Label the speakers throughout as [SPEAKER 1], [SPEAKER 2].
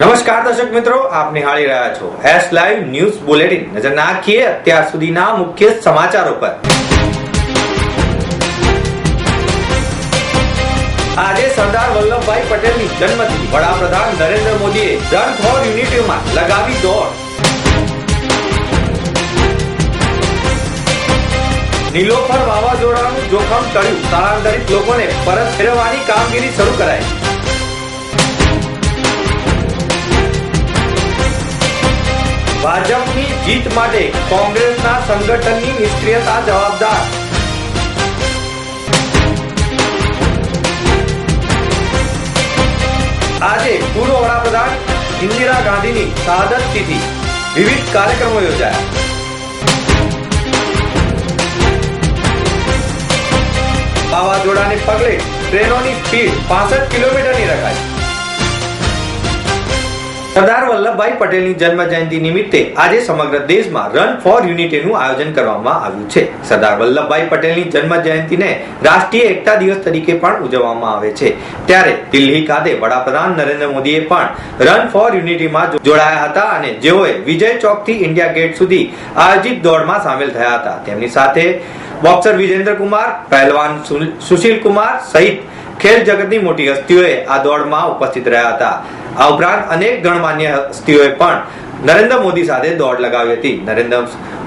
[SPEAKER 1] નમસ્કાર દર્શક મિત્રો, આપ નિહાળી રહ્યા છો એસ લાઈવ ન્યૂઝ બુલેટિન નજર નાખીએ અત્યાર સુધીના મુખ્ય સમાચારો પર. આજે સરદાર વલ્લભભાઈ પટેલની જન્મથી વડાપ્રધાન નરેન્દ્ર મોદીએ રન ફોર યુનિટીમાં લગાવી દોડ. નીલોફર વાવાઝોડાનું જોખમ ટળ્યું. સ્થળાંતરિત લોકોને પરત ફેરવવાની કામગીરી શરૂ કરાઈ. ભાજપની જીત માટે કોંગ્રેસના સંગઠનની નિષ્ક્રિયતા જવાબદાર. આજે પૂર્વ વડાપ્રધાન ઇન્દિરા ગાંધીની સાદત તિથિ. વિવિધ કાર્યક્રમો યોજાયા. વાવાઝોડાને પગલે ટ્રેનોની સ્પીડ પાસઠ કિલોમીટરની રખાઈ. સરદાર વલ્લભભાઈ પટેલની જન્મ જયંતિ નિમિત્તે આજે સમગ્ર દેશમાં રન ફોર યુનિટીનું આયોજન કરવામાં આવ્યું છે. સરદાર વલ્લભભાઈ પટેલની જન્મ જયંતિને રાષ્ટ્રીય એકતા દિવસ તરીકે પણ ઉજવવામાં આવે છે. ત્યારે દિલ્હી ખાતે વડાપ્રધાન નરેન્દ્ર મોદીએ પણ રન ફોર યુનિટીમાં જોડાયા હતા અને જેઓએ વિજય ચોકથી ઇન્ડિયા ગેટ સુધી આયોજિત દોડમાં સામેલ થયા હતા. તેમની સાથે બોક્સર વિજેન્દ્ર કુમાર, પહેલવાન સુશીલ કુમાર સહિત ખેલ જગતની મોટી હસ્તીઓએ આ દોડમાં ઉપસ્થિત રહ્યા હતા. આ ઉપરાંત અનેક ગણમાન્ય હસ્તીઓએ પણ નરેન્દ્ર મોદી સાથે દોડ લગાવી હતી. નરેન્દ્ર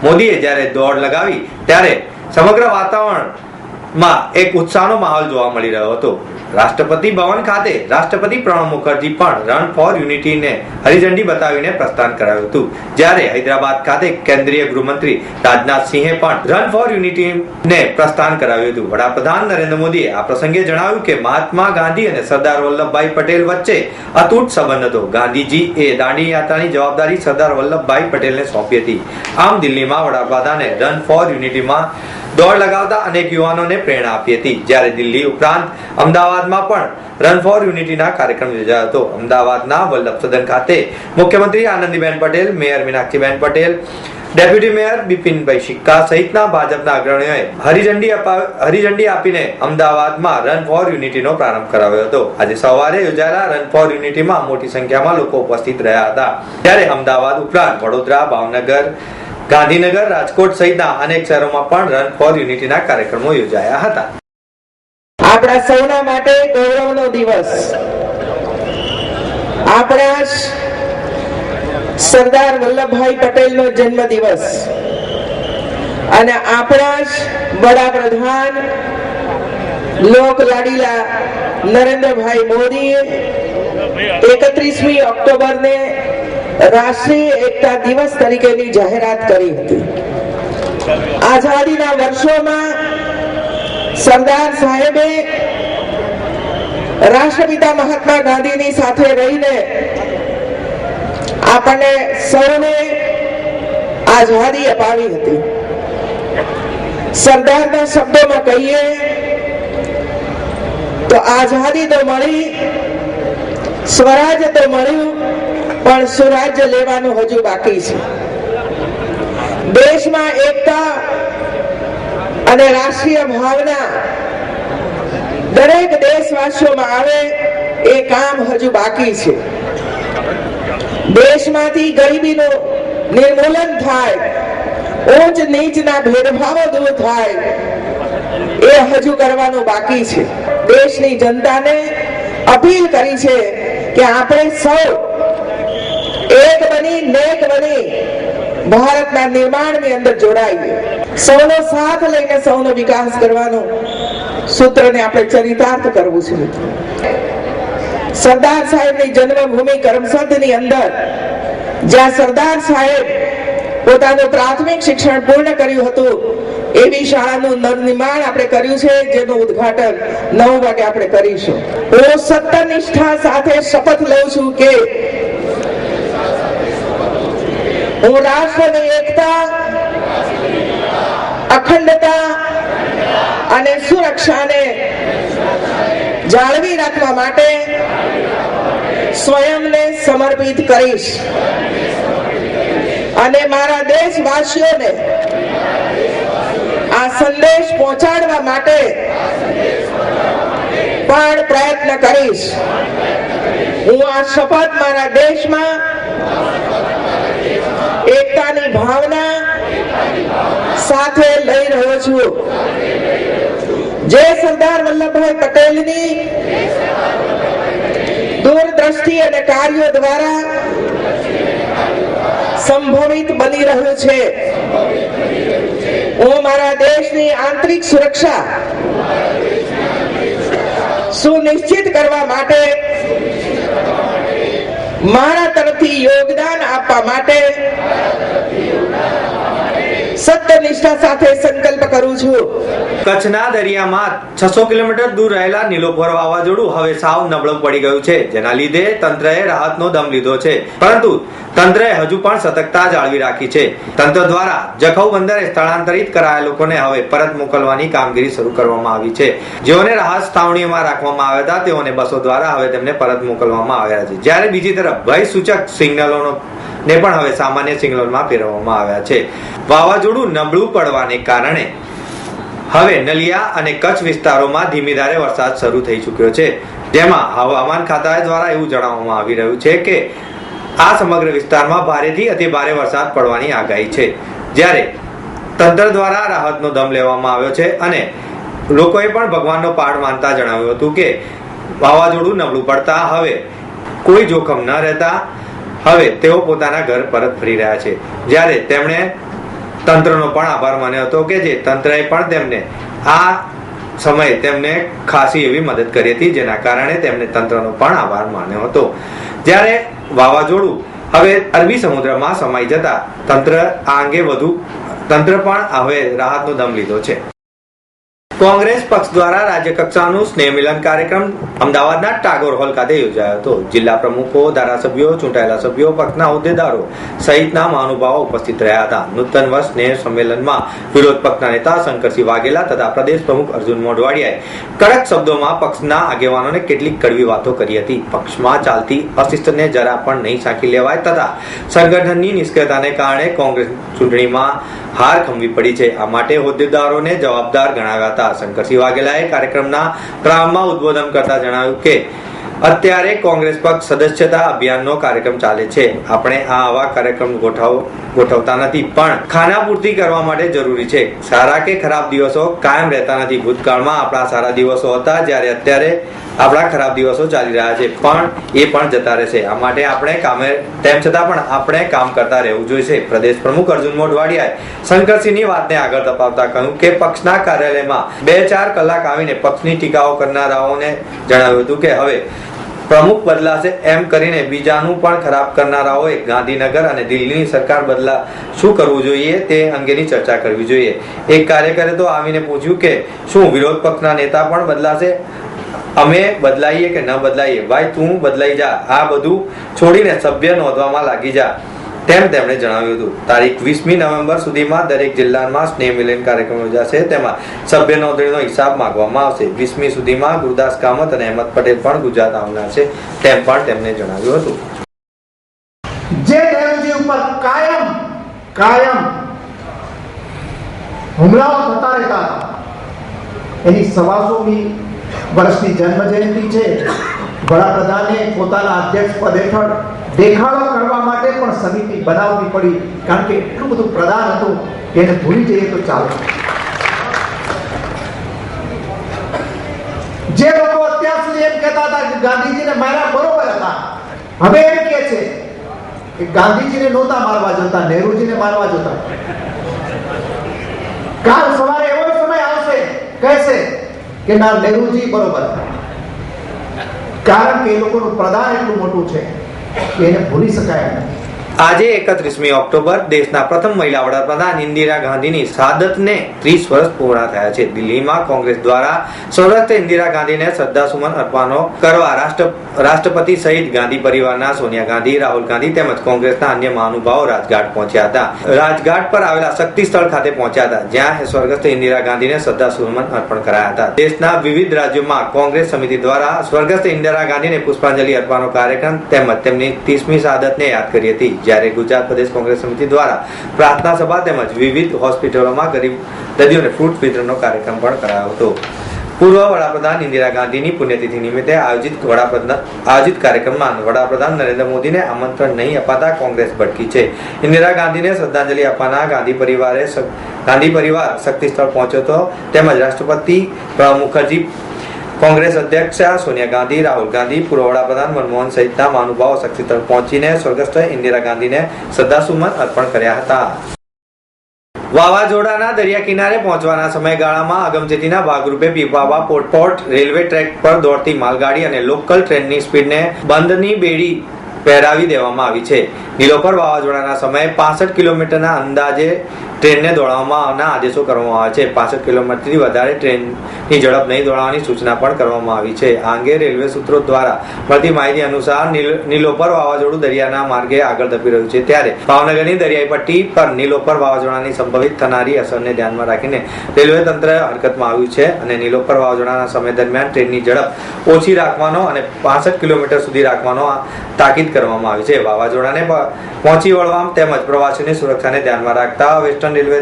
[SPEAKER 1] મોદીએ જ્યારે દોડ લગાવી, ત્યારે સમગ્ર વાતાવરણમાં એક ઉત્સાહનો માહોલ જોવા મળી રહ્યો હતો. રાષ્ટ્રપતિ ભવન ખાતે રાષ્ટ્રપતિ પ્રણવ મુખર્જી પણ રન ફોર યુનિટીને હરિઝંડી બતાવીને પ્રસ્થાન કરાવ્યું હતું. જ્યારે હૈદરાબાદ ખાતે કેન્દ્રીય ગૃહમંત્રી રાજનાથ પણ રન ફોર યુનિટીને પ્રસ્થાન કરાવ્યું હતું. વડાપ્રધાન નરેન્દ્ર મોદીએ આ પ્રસંગે જણાવ્યું કે મહાત્મા ગાંધી અને સરદાર વલ્લભભાઈ પટેલ વચ્ચે અતૂટ સંબંધ હતો. ગાંધીજી એ દાંડી યાત્રાની જવાબદારી સરદાર વલ્લભભાઈ પટેલને સોંપી હતી. આમ દિલ્હીમાં વડાપ્રધાને રન ફોર યુનિટીમાં દોડ લગાવતા અનેક યુવાનોને પ્રેરણા આપી હતી. જ્યારે દિલ્હી ઉપરાંત અમદાવાદમાં પણ રન ફોર યુનિટીના કાર્યક્રમ યોજાયો હતો. અમદાવાદના વલ્લભ સદન ખાતે મુખ્યમંત્રી Anandiben Patel, mayor Meenakshiben Patel, deputy mayor Bipinbhai Sikka સહિતના ભાજપના અગ્રણીઓએ હરિઝંડી હરિઝંડી આપીને અમદાવાદમાં રન ફોર યુનિટીનો પ્રારંભ કરાવ્યો હતો. આજે સવારે યોજાયેલા રન ફોર યુનિટીમાં મોટી સંખ્યામાં લોકો ઉપસ્થિત રહ્યા હતા. ત્યારે અમદાવાદ ઉપરાંત વડોદરા, ભાવનગર, ગાંધીનગર, રાજકોટ સહિતના અનેક શહેરોમાં પણ રન ફોર યુનિટીના કાર્યક્રમો યોજાયા હતા.
[SPEAKER 2] આપણા સૌના માટે ગૌરવનો દિવસ. આપણા સરદાર વલ્લભભાઈ પટેલનો જન્મ દિવસ અને આપણા વડાપ્રધાન લોક લાડીલા નરેન્દ્રભાઈ મોદીએ એકત્રીસમી ઓક્ટોબરને રાષ્ટ્રીય એકતા દિવસ તરીકેની જાહેરાત કરી હતી. આઝાદીના વર્ષોમાં સરદાર સાહેબે રાષ્ટ્રપિતા મહાત્મા ગાંધીની સાથે રહીને આપણને સૌને આઝાદી અપાવી હતી. સરદારના શબ્દોમાં કહીએ તો આઝાદી તો મળી, સ્વરાજ તો મળ્યું, પણ સુરાજ્ય લેવાનું હજુ બાકી છે. દેશમાં એકતા અને રાષ્ટ્રીય ભાવના દરેક દેશવાસીઓમાં આવે, એ કામ હજુ બાકી છે. દેશમાંથી ગરીબીનું નિર્મૂલન થાય ઉચ્ચ નીચના ભેદભાવો દૂર થાય, એ હજુ કરવાનું બાકી છે. દેશની જનતાને અપીલ કરી છે કે આપણે સૌ એક બની, નેક બની, ભારતના નિર્માણની અંદર જોડાઈએ. સૌનો સાથ લઈને સૌનો વિકાસ કરવાનો સૂત્રને આપણે ચરિતાર્થ કરવું છે. સરદાર સાહેબની જન્મભૂમિ કરમસદની અંદર જ્યાં સરદાર સાહેબ પોતાનું પ્રાથમિક શિક્ષણ પૂર્ણ કર્યું હતું, એવી શાળાનું નિર્માણ આપણે કર્યું છે, જેનું ઉદ્ઘાટન નવ વાગે આપણે કરીશું હું સત્યનિષ્ઠા સાથે શપથ લઉં છું કે હું રાષ્ટ્રની એકતા, અખંડતા અને સુરક્ષાને જાળવી રાખવા માટે સ્વયંને સમર્પિત કરીશ. અને મારા દેશવાસીઓને આ સંદેશ પહોંચાડવા માટે પણ પ્રયત્ન કરીશ. હું આ શપથ મારા દેશમાં એકતાની ભાવના સાથે લઈ રહ્યો છું. જે સરદાર વલ્લભભાઈ પટેલની દૂરદ્રષ્ટિ અને કાર્યો દ્વારા સંભવિત બની રહ્યું છે. હું મારા દેશની આંતરિક સુરક્ષા સુનિશ્ચિત કરવા માટે મારા તરફથી યોગદાન આપવા માટે સત્યનિષ્ઠા સાથે સંકલ્પ કરું છું.
[SPEAKER 1] કચ્છના દરિયામાં છસો કિલોમીટર દૂર રહેલા નીલોફર વાવાઝોડું હવે સાવ નબળું પડી ગયું છે, જેના લીધે તંત્રએ રાહતનો દમ લીધો છે. પરંતુ તંત્રએ હજુ પણ સતર્કતા જાળવી રાખી છે. તંત્ર દ્વારા જખૌ બંદરે સ્થળાંતરિત કરાયેલા લોકોને હવે પરત મોકલવાની કામગીરી શરૂ કરવામાં આવી છે. જેઓને રાહત સ્થાવણીમાં રાખવામાં આવ્યા હતા, તેઓને બસો દ્વારા હવે તેમને પરત મોકલવામાં આવ્યા છે. જ્યારે બીજી તરફ ભય સૂચક સિગ્નલોનો ને પણ હવે સામાન્ય સિગ્નલમાં ફેરવવામાં આવ્યા છે. વાવાઝોડું નબળું પડવાને કારણે હવે નલિયા અને કચ્છ વિસ્તારોમાં ધીમી ધારે વરસાદ શરૂ થઈ ચૂક્યો છે. જેમાં હવામાન ખાતા દ્વારા એવું જણાવવામાં આવી રહ્યું છે કે આ સમગ્ર વિસ્તારમાં ભારેથી અતિ ભારે વરસાદ પડવાની આગાહી છે. જ્યારે તંત્ર દ્વારા રાહતનો દમ લેવામાં આવ્યો છે અને લોકોએ પણ ભગવાનનો પાડ માનતા જણાવ્યું હતું કે વાવાઝોડું નબળું પડતા હવે કોઈ જોખમ ન રહેતા. હવે તેઓ પોતાના ઘર પરત ફરી રહ્યા છે. જ્યારે તેમણે તંત્રનો પણ આભાર માન્યો હતો કે જે તંત્રએ પણ તેમને આ સમયે તેમને ખાસી એવી મદદ કરી હતી, જેના કારણે તેમને તંત્રનો પણ આભાર માન્યો હતો. જ્યારે વાવાઝોડું હવે અરબી સમુદ્રમાં સમાઈ જતા તંત્ર આ અંગે વધુ, તંત્ર પણ હવે રાહતનો દમ લીધો છે. કોંગ્રેસ પક્ષ દ્વારા રાજ્ય કક્ષાનું સ્નેહ મિલન કાર્યક્રમ અમદાવાદના ટાગોર હોલ ખાતે યોજાયો હતો. જિલ્લા પ્રમુખો, ધારાસભ્યો, ચૂંટાયેલા સભ્યો, પક્ષના હોદ્દેદારો સહિતના મહાનુભાવો ઉપસ્થિત રહ્યા હતા. નૂતન વર્ષ સ્નેહ સંમેલનમાં વિરોધ પક્ષના નેતા શંકરસિંહ વાઘેલા તથા પ્રદેશ પ્રમુખ અર્જુન મોઢવાડિયાએ કડક શબ્દોમાં પક્ષના આગેવાનોને કેટલીક કડવી વાતો કરી હતી. પક્ષમાં ચાલતી અશિસ્તને જરા પણ નહીં સાંકી લેવાય તથા સંગઠનની નિષ્ક્રિયતાને કારણે કોંગ્રેસ ચૂંટણીમાં હાર ખમવી પડી છે. આ માટે હોદ્દેદારોને જવાબદાર ગણાવ્યા હતા. શંકરસિંહ વાઘેલાએ કાર્યક્રમના પ્રારંભમાં ઉદ્બોધન કરતા જણાવ્યું કે અત્યારે કોંગ્રેસ પક્ષ સદસ્યતા અભિયાનનો કાર્યક્રમ ચાલે છે. આપણે આ આવા કાર્યક્રમ ગોઠવ, ગોઠવતા નથી, પણ ખાના પૂર્તિ કરવા માટે જરૂરી છે. સારા કે ખરાબ દિવસો કાયમ રહેતા નથી. ભૂતકાળમાં આપણા સારા દિવસો હતા, જ્યારે અત્યારે આપણા ખરાબ દિવસો ચાલી રહ્યા છે. પણ એ પણ જતા રહેશે. આ માટે આપણે કામે, તેમ છતાં પણ આપણે કામ કરતા રહેવું જોઈશે. પ્રદેશ પ્રમુખ અર્જુન મોઢવાડિયાએ શંકરસિંહની વાતને આગળ તપાવતા કહ્યું કે પક્ષના કાર્યાલયમાં બે ચાર કલાક આવીને પક્ષની ટીકાઓ કરનારાઓને જણાવ્યું હતું કે હવે પ્રમુખ બદલાશે એમ કરીને બીજાનું પણ ખરાબ કરનારાઓએ ગાંધીનગર અને દિલ્હીની સરકાર બદલા શું કરવું જોઈએ તે અંગેની ચર્ચા કરવી જોઈએ. એક કાર્યકરે તો આવીને પૂછ્યું કે શું વિરોધ પક્ષના નેતા પણ બદલાશે? અમે બદલાઈએ કે ન બદલાઈએ? ભાઈ, તું બદલાઈ જા. આ બધું છોડીને સભ્ય નોંધવામાં લાગી જા. તેમ તેમણે જણાવ્યું હતું. તારીખ વીસમી નવેમ્બર સુધીમાં દરેક જિલ્લામાં સ્નેહ મિલન કાર્યક્રમ યોજાશે. તેમાં સભ્ય નોંધણીનો હિસાબ માંગવામાં આવશે. વીસમી સુધીમાં ગુરદાસ કામત અને અહેમદ પટેલ પણ ગુજરાત આવનાર છે, તેમ પણ તેમણે જણાવ્યું હતું.
[SPEAKER 3] જે દેવજી ઉપર કાયમ કાયમ હુમલાઓ થતા રહેતા હતા, એની સવાસોમી વર્ષની જન્મ જયંતિ છે. વડાપ્રધાને પોતાના અધ્યક્ષ પદ હેઠળ દેખાડો કરવા માટે પણ સમિતિ બનાવવી પડી, કારણ કે એટલું બધું પ્રદાન હતું કે એને ભૂલી જઈએ તો ચાલે. જે લોકો અત્યાર સુધી એમ કહેતા હતા કે ગાંધીજીને માર્યા બરોબર હતા, હવે એમ કહે છે કે ગાંધીજીને નહોતા મારવા જોતા, નહેરુજીને મારવા જોતા. કાલ સવારે એવો સમય આવશે, કહેશે કે ના, નહેરુજી બરોબર કારણ કે એ લોકોનું પ્રદાન એટલું મોટું છે કે એને ભૂલી શકાય નહીં.
[SPEAKER 1] આજે એકત્રીસમી ઓક્ટોબર દેશના પ્રથમ મહિલા વડાપ્રધાન ઇન્દિરા ગાંધીની સાદતને ત્રીસ વર્ષ પૂર્ણ થયા છે. દિલ્હીમાં કોંગ્રેસ દ્વારા સૌરાષ્ટ્ર ઇન્દિરા ગાંધીને શ્રદ્ધાસુમન અર્પવાનો કરવા રાષ્ટ્ર, રાષ્ટ્રપતિ સહિત ગાંધી પરિવારના સોનિયા ગાંધી, રાહુલ ગાંધી તેમજ કોંગ્રેસના અન્ય મહાનુભાવો રાજઘાટ પહોંચ્યા હતા. રાજઘાટ પર આવેલા શક્તિ સ્થળ ખાતે પહોંચ્યા હતા, જ્યાં સ્વર્ગસ્થ ઇન્દિરા ગાંધીને શ્રદ્ધાસુમન અર્પણ કરાયા હતા. દેશના વિવિધ રાજ્યોમાં કોંગ્રેસ સમિતિ દ્વારા સ્વર્ગસ્થ ઇન્દિરા ગાંધીને પુષ્પાંજલિ અર્પવાનો કાર્યક્રમ તેમજ તેમની ત્રીસમી સાદતને યાદ કરી હતી. જ્યારે ગુજરાત પ્રદેશ કોંગ્રેસ સમિતિ દ્વારા પ્રાર્થના સભા તેમજ વિવિધ હોસ્પિટલોમાં ગરીબ દર્દીઓને ફ્રૂટ વિતરણનો કાર્યક્રમ પણ કરાયો હતો. પૂર્વ વડાપ્રધાન ઇન્દિરા ગાંધીની પુણ્યતિથિ નિમિત્તે આયોજિત વડાપ્રધાન, આયોજિત કાર્યક્રમમાં વડાપ્રધાન નરેન્દ્ર મોદીને આમંત્રણ નહીં અપાતા કોંગ્રેસ ભટકી છે. ઇન્દિરા ગાંધીને શ્રદ્ધાંજલિ આપવાના ગાંધી પરિવારે ગાંધી પરિવાર શક્તિ સ્થળ પહોંચ્યો હતો. તેમજ રાષ્ટ્રપતિ પ્રણવ મુખર્જી કોંગ્રેસ અધ્યક્ષ સોનિયા ગાંધી, રાહુલ ગાંધી પૂર્વ વડાપ્રધાન મનમોહન સહિતના મહાનુભાવો શક્તિ તરફ પહોંચીને સ્વર્ગસ્થ ઇન્દિરા ગાંધીને શ્રદ્ધાસુમન અર્પણ કર્યા હતા. વાવાઝોડાના દરિયા કિનારે પહોંચવાના સમયગાળામાં અગમચેતીના ભાગરૂપે પીપાવા પોર્ટપોર્ટ, રેલવે ટ્રેક પર દોડતી માલગાડી અને લોકલ ટ્રેનની સ્પીડને બંધની બેડી પહેરાવી દેવામાં આવી છે. નીલોફર વાવાઝોડાના સમયે પાસઠ કિલોમીટરના અંદાજે ટ્રેનને દોડાવવાના આદેશો કરવામાં આવ્યા છે. પાસઠ કિલોમીટરથી વધારે ટ્રેનની ઝડપ નહીં દોડાવવાની સૂચના પણ કરવામાં આવી છે. આ અંગે રેલવે સૂત્રો દ્વારા મળતી માહિતી અનુસાર નીલોપર વાવાઝોડું દરિયાના માર્ગે આગળ ધપી રહ્યું છે. ત્યારે ભાવનગરની દરિયાઈ પટ્ટી પર નીલોપર વાવાઝોડાની સંભવિત થનારી અસરને ધ્યાનમાં રાખીને રેલવે તંત્ર હરકતમાં આવ્યું છે અને નીલોપર વાવાઝોડાના સમય દરમિયાન ટ્રેનની ઝડપ ઓછી રાખવાનો અને પાસઠ કિલોમીટર સુધી રાખવાનો તાકીદ કરવામાં આવી છે. વાવાઝોડાને પહોંચી વળવા તેમજ પ્રવાસીઓની સુરક્ષાને ધ્યાનમાં રાખતા વેસ્ટર્ન રેલવે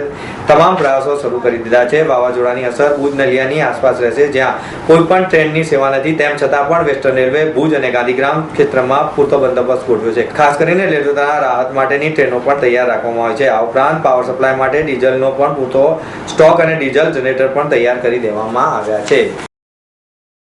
[SPEAKER 1] તમામ પ્રયાસો શરૂ કરી દીધા છે. વાવાઝોડાની અસર ભુજ નલિયાની આસપાસ રહેશે, જ્યાં કોઈ પણ ટ્રેનની સેવા નથી. તેમ છતાં પણ વેસ્ટર્ન રેલવે ભુજ અને ગાંધીગ્રામ ક્ષેત્રમાં પૂરતો બંદોબસ્ત ગોઠવ્યો છે. ખાસ કરીને રેલવેના રાહત માટેની ટ્રેનો પણ તૈયાર રાખવામાં આવી છે. આ ઉપરાંત પાવર સપ્લાય માટે ડીઝલનો પણ પૂરતો સ્ટોક અને ડીઝલ જનરેટર પણ તૈયાર કરી દેવામાં આવ્યા છે.